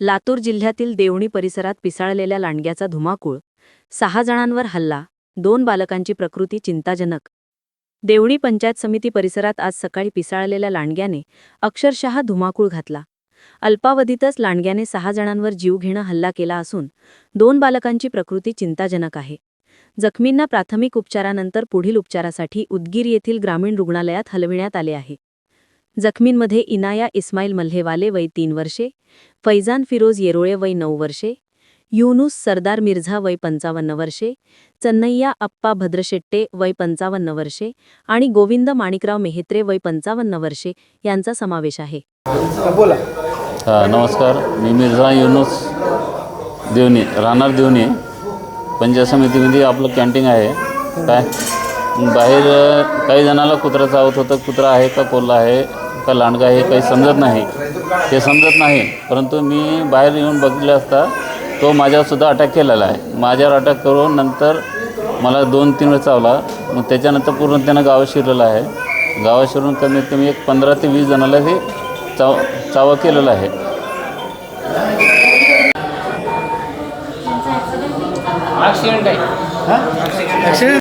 लातूर जिल्ह्यातील देवणी परिसरात पिसाळलेल्या लांडग्याचा धुमाकूळ सहा जणांवर हल्ला दोन बालकांची प्रकृती चिंताजनक. देवणी पंचायत समिती परिसरात आज सकाळी पिसाळलेल्या लांडग्याने अक्षरशः धुमाकूळ घातला. अल्पावधीतच लांडग्याने सहा जणांवर जीवघेणा हल्ला केला असून दोन बालकांची प्रकृती चिंताजनक आहे. जखमींना प्राथमिक उपचारानंतर पुढील उपचारासाठी उदगीर येथील ग्रामीण रुग्णालयात हलविण्यात आले आहे. जखमींमध्ये इनाया इस्माईल मल्हेवाले वय तीन वर्षे फैजान फिरोज येरोळे वय नऊ वर्षे युनुस सरदार मिर्झा वय पंचावन्न वर्षे चन्नय्या अप्पा भद्रशेट्टे वय पंचावन्न वर्षे आणि गोविंद माणिकराव मेहेत्रे वय पंचावन्न वर्षे यांचा समावेश आहे. बोला. हा, नमस्कार. मी मिर्झा युनुस देवणी राहणार देवणी पंचायत समितीमध्ये आपलं कॅन्टीन आहे. काय? बाहेर काही जणाला कुत्रा चावत होतं. कुत्रा आहे का कोल्हा आहे? का लांडगा आहे काही समजत नाही. ते समजत नाही. परंतु मी बाहेर येऊन बघितलं असता तो माझ्यावरसुद्धा अटॅक केलेला आहे. माझ्यावर अटॅक करून नंतर मला दोन तीन वेळ चावला. मग त्याच्यानंतर पूर्ण त्यानं गावात शिरलेलं आहे. गावात शिरून कमीत कमी एक पंधरा ते वीस जणाला ते चाव चावा केलेला आहे. ॲक्सिडेंट